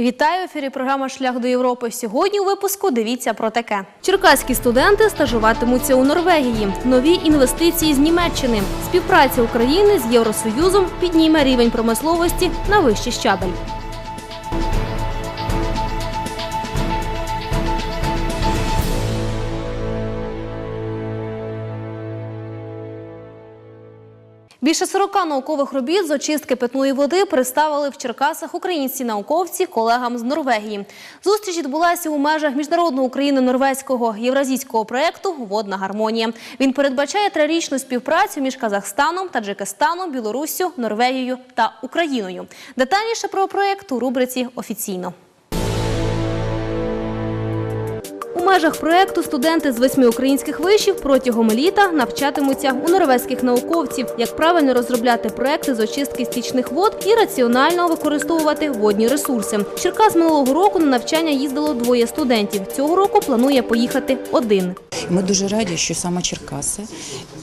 Вітаю в ефірі. Програма Шлях до Європи. Сьогодні у випуску дивіться про таке. Черкаські студенти стажуватимуться у Норвегії. Нові інвестиції з Німеччини. Співпраця України з Євросоюзом підніме рівень промисловості на вищий щабель. Більше 40 наукових робіт з очистки питної води представили в Черкасах українські науковці колегам з Норвегії. Зустріч відбулася у межах міжнародного України-норвезького євразійського проєкту Водна гармонія. Він передбачає трирічну співпрацю між Казахстаном, Таджикистаном, Білоруссю, Норвегією та Україною. Детальніше про проєкт у рубриці офіційно. Межах проекту студенти з восьми українських вишів протягом літа навчатимуться у норвезьких науковців, як правильно розробляти проекти з очистки стічних вод і раціонально використовувати водні ресурси. Черкас минулого року на навчання їздило двоє студентів. Цього року планує поїхати один. Ми дуже раді, що саме Черкаси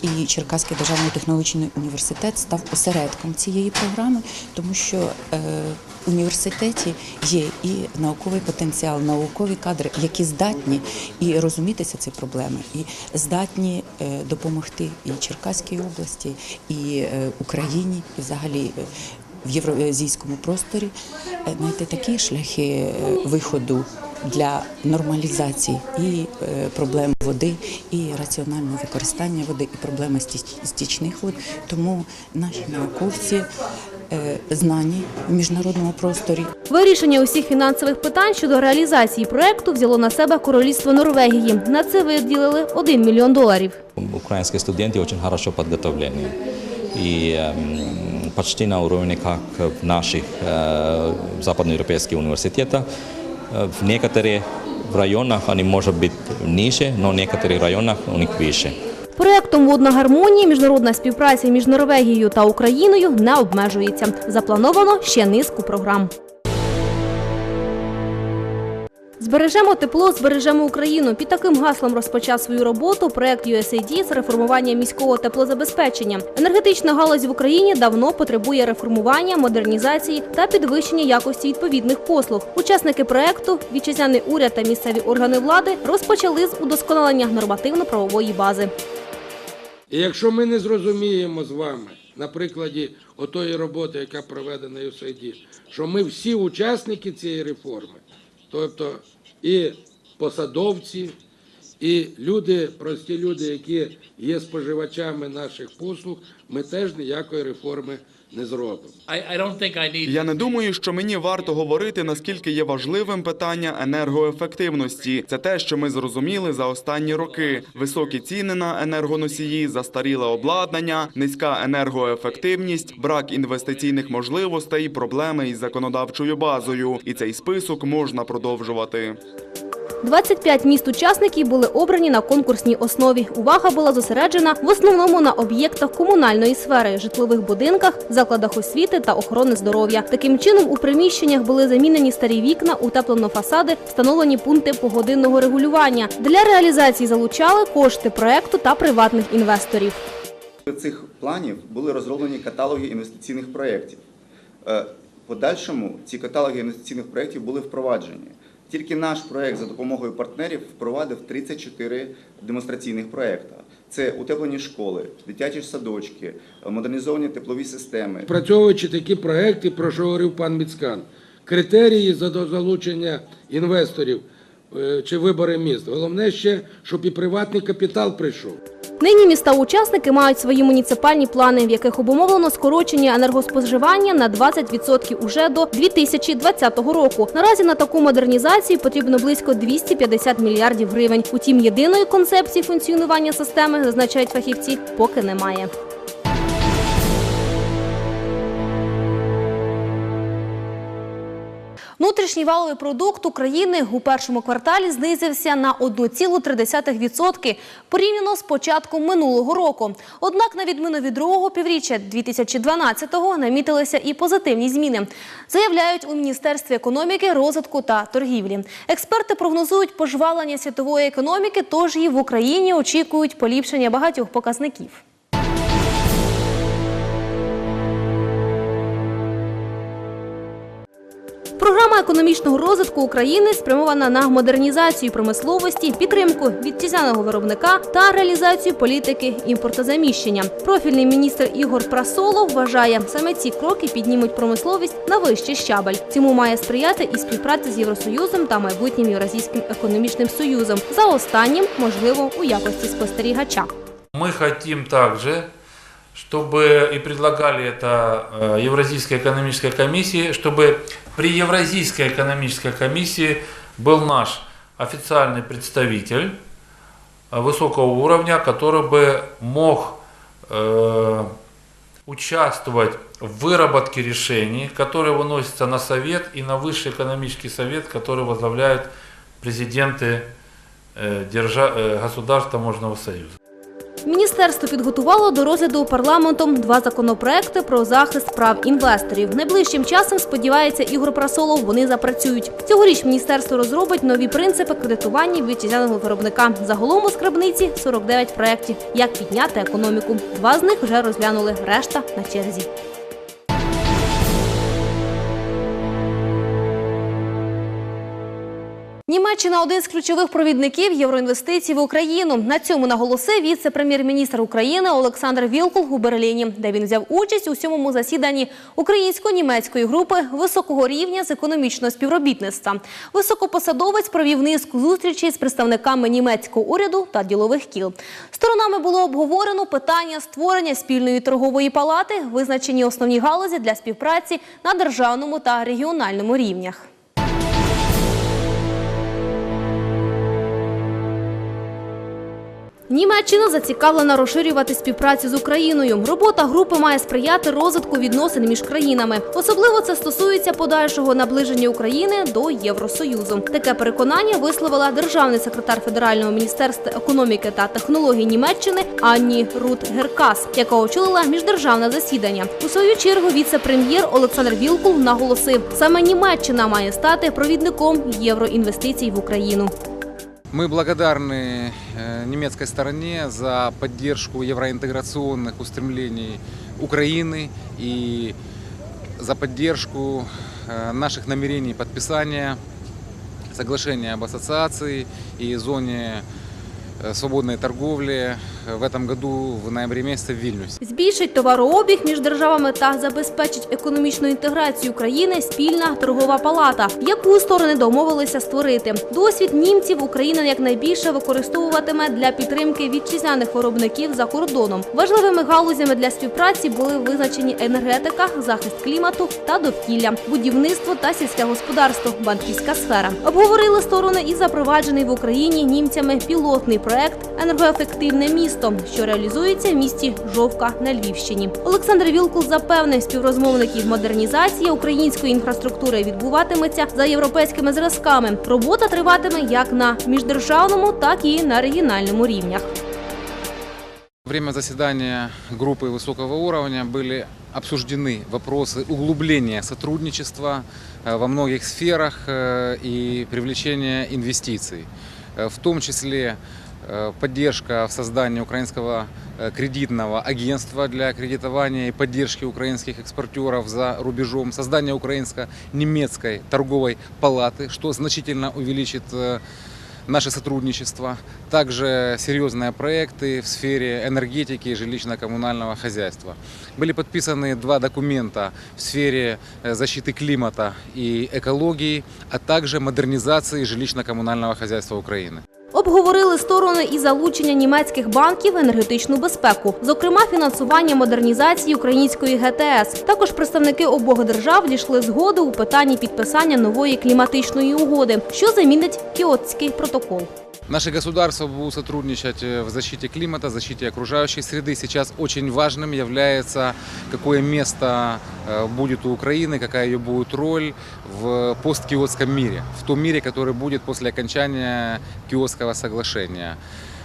і Черкаський державний технологічний університет став осередком цієї програми, тому що е, в університеті є і науковий потенціал, наукові кадри, які здатні і розумітися ці проблеми, і здатні е, допомогти і Черкаській області, і е, Україні, і взагалі. е, В євразійському просторі знайти такі шляхи виходу для нормалізації і проблем води, і раціонального використання води, і проблеми стіч- стічних вод. Тому наші науковці знані в міжнародному просторі. Вирішення усіх фінансових питань щодо реалізації проекту взяло на себе королівство Норвегії. На це виділили 1 мільйон доларів. Украинские студенты очень хорошо подготовлены. И эм, почти на уровне, как в наших э, западноевропейских университетах. Э, В некоторых районах они, может быть, ниже, но в некоторых районах у них выше. Проектом Водна гармонія міжнародна співпраця між Норвегією та Україною не обмежується. Заплановано ще низку програм. Збережемо тепло, збережемо Україну. Під таким гаслом розпочав свою роботу проект USAID з реформування міського теплозабезпечення. Енергетична галузь в Україні давно потребує реформування, модернізації та підвищення якості відповідних послуг. Учасники проекту, вітчизняний уряд та місцеві органи влади розпочали з удосконалення нормативно-правової бази. І якщо ми не зрозуміємо з вами на прикладі отої роботи, яка проведена в USAID, що ми всі учасники цієї реформи, тобто і посадовці, і люди, прості люди, які є споживачами наших послуг, ми теж ніякої реформи не зробимо. I, I don't think I need Я не думаю, що мені варто говорити, наскільки є важливим питання енергоефективності. Це те, що ми зрозуміли за останні роки: високі ціни на енергоносії, застаріле обладнання, низька енергоефективність, брак інвестиційних можливостей, проблеми із законодавчою базою. І цей список можна продовжувати. 25 міст-учасників були обрані на конкурсній основі. Увага була зосереджена в основному на об'єктах комунальної сфери, житлових будинках, закладах освіти та охорони здоров'я. Таким чином, у приміщеннях були замінені старі вікна, утеплено фасади, встановлені пункти погодинного регулювання. Для реалізації залучали кошти проекту та приватних інвесторів. цих планів були розроблені каталоги інвестиційних проєктів. Е, подальшому ці каталоги інвестиційних проєктів були впроваджені. Тільки наш проєкт за допомогою партнерів впровадив 34 демонстраційних проєкти. Це утеплені школи, дитячі садочки, модернізовані теплові системи, Працьовуючи такі проекти, про що говорив пан Міцкан, критерії за залучення інвесторів е, чи вибори міст. Головне ще, щоб і приватний капітал прийшов. Нині міста-учасники мають свої муніципальні плани, в яких обумовлено скорочення енергоспоживання на 20% уже до 2020 року. Наразі на таку модернізацію потрібно близько 250 мільярдів гривень. Утім, єдиної концепції функціонування системи, зазначають фахівці, поки немає. Внутрішній валовий продукт України у першому кварталі знизився на 1,3% порівняно з початком минулого року. Однак, на відміну від другого півріччя 2012-го, намітилися і позитивні зміни. Заявляють у Міністерстві економіки, розвитку та торгівлі. Експерти прогнозують пожвалення світової економіки, тож і в Україні очікують поліпшення багатьох показників. Програма економічного розвитку України спрямована на модернізацію промисловості, підтримку вітчизняного виробника та реалізацію політики імпортозаміщення. Профільний міністр Ігор Прасолов вважає, саме ці кроки піднімуть промисловість на вищий щабель. Цьому має сприяти і співпраця з Євросоюзом та майбутнім Євразійським економічним союзом. За останнім, можливо, у якості спостерігача. Мы хотим также, чтобы и предлагали это э, Евразийской экономической комиссии, чтобы при Евразийской экономической комиссии был наш официальный представитель э, высокого уровня, который бы мог э, участвовать в выработке решений, которые выносятся на совет и на высший экономический совет, который возглавляют президенты э, держа- таможенного союза. Міністерство підготувало до розгляду парламентом два законопроекти про захист прав інвесторів. Найближчим часом сподівається Ігор Прасолов. Вони запрацюють. Цьогоріч міністерство розробить нові принципи кредитування вітчизняного виробника. Загалом у скрабниці 49 проєктів. Як підняти економіку. Два з них вже розглянули. Решта на черзі. Німеччина один з ключових провідників євроінвестицій в Україну. На цьому наголосив віце-прем'єр-міністр України Олександр Вілкул у Берліні, де він взяв участь у сьомому засіданні українсько-німецької групи високого рівня з економічного співробітництва. Високопосадовець провів низку зустрічей з представниками німецького уряду та ділових кіл. Сторонами було обговорено питання створення спільної торгової палати, визначені основні галузі для співпраці на державному та регіональному рівнях. Німеччина зацікавлена розширювати співпрацю з Україною. Робота групи має сприяти розвитку відносин між країнами. Особливо це стосується подальшого наближення України до Євросоюзу. Таке переконання висловила державний секретар Федерального міністерства економіки та технологій Німеччини Анні Рут Геркас, яка очолила міждержавне засідання. У свою чергу віце-прем'єр Олександр Вілкул наголосив, саме Німеччина має стати провідником євроінвестицій в Україну. Мы благодарны э, немецкой стороне за поддержку евроинтеграционных устремлений Украины и за поддержку э, наших намерений подписания соглашения об ассоциации и зоне э, свободной торговли э, в этом году в ноябре месяце в Вильнюсе. Збільшить товарообіг між державами та забезпечить економічну інтеграцію України спільна торгова палата, яку сторони домовилися створити. Досвід німців Україна якнайбільше використовуватиме для підтримки вітчизняних виробників за кордоном. Важливими галузями для співпраці були визначені енергетика, захист клімату та довкілля, будівництво та сільське господарство, банківська сфера. Обговорили сторони і запроваджений в Україні німцями пілотний проект енергоефективне місто, що реалізується в місті Жовка на Львівщині. Олександр Вілкул запевнив співрозмовників, модернізація української інфраструктури відбуватиметься за європейськими зразками. Робота триватиме як на міждержавному, так і на регіональному рівнях. Во время заседания группы высокого уровня были обсуждены вопросы углубления сотрудничества э, во многих сферах э, и привлечения инвестиций, Э, в том числе э, поддержка в создании украинского э, кредитного агентства для кредитования и поддержки украинских экспортеров за рубежом, создание украинско-немецкой торговой палаты, что значительно увеличит э, наше сотрудничество, также серьезные проекты в сфере энергетики и жилищно-коммунального хозяйства. Были подписаны два документа в сфере э, защиты климата и экологии, а также модернизации жилищно-коммунального хозяйства Украины. Обговорили сторони і залучення німецьких банків в енергетичну безпеку, зокрема фінансування модернізації української ГТС. Також представники обох держав дійшли згоди у питанні підписання нової кліматичної угоди, що замінить Кіотський протокол. Наши государства будут сотрудничать э, в защите климата, защите окружающей среды. Сейчас очень важным является, какое место э, будет у Украины, какая ее будет роль в посткиотском мире, в том мире, который будет после окончания Киотского соглашения.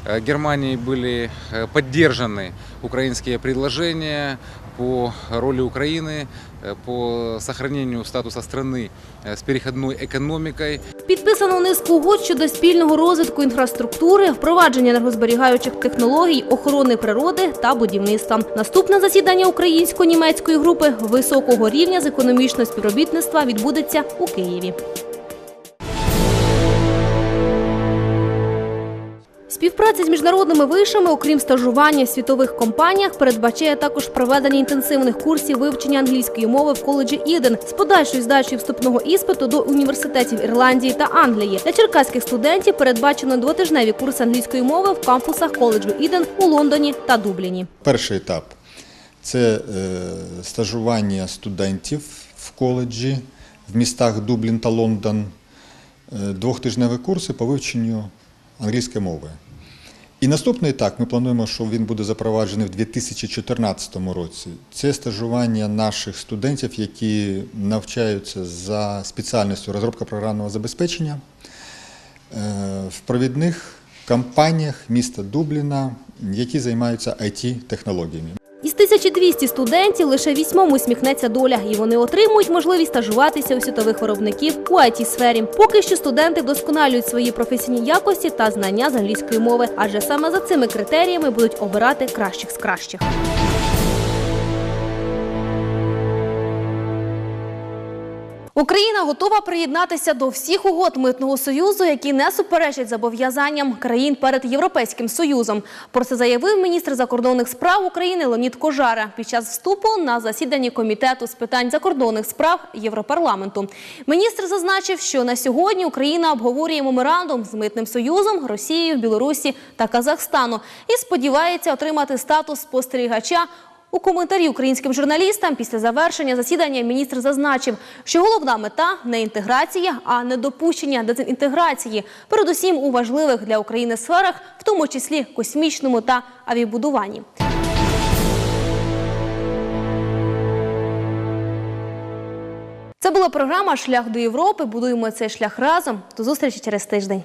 Э, Германией были э, поддержаны украинские предложения по роли Украины, э, по сохранению статуса страны э, с переходной экономикой. Підписано низку угод щодо спільного розвитку інфраструктури, впровадження енергозберігаючих технологій, охорони природи та будівництва. Наступне засідання українсько-німецької групи високого рівня з економічного співробітництва відбудеться у Києві. Співпраця з міжнародними вишами, окрім стажування в світових компаніях, передбачає також проведення інтенсивних курсів вивчення англійської мови в коледжі Іден з подальшою здачею вступного іспиту до університетів Ірландії та Англії. Для черкаських студентів передбачено двотижневі курси англійської мови в кампусах коледжу Іден у Лондоні та Дубліні. Перший етап це е, стажування студентів в коледжі в містах Дублін та Лондон, е, двохтижневі курси по вивченню англійської мови. І наступний етап ми плануємо, що він буде запроваджений в 2014 році. Це стажування наших студентів, які навчаються за спеціальністю розробка програмного забезпечення е, в провідних компаніях міста Дубліна, які займаються IT-технологіями. Із 1200 студентів лише вісьмом усміхнеться доля, і вони отримують можливість стажуватися у світових виробників у it сфері. Поки що студенти вдосконалюють свої професійні якості та знання з англійської мови, адже саме за цими критеріями будуть обирати кращих з кращих. Україна готова приєднатися до всіх угод митного союзу, які не суперечать зобов'язанням країн перед Європейським Союзом. Про це заявив міністр закордонних справ України Леонід Кожара під час вступу на засіданні комітету з питань закордонних справ Європарламенту. Міністр зазначив, що на сьогодні Україна обговорює меморандум з митним союзом Росією, Білорусі та Казахстану і сподівається отримати статус спостерігача у коментарі українським журналістам після завершення засідання міністр зазначив, що головна мета не інтеграція, а недопущення дезінтеграції, передусім у важливих для України сферах, в тому числі космічному та авіабудуванні. Це була програма Шлях до Європи. Будуємо цей шлях разом. До зустрічі через тиждень.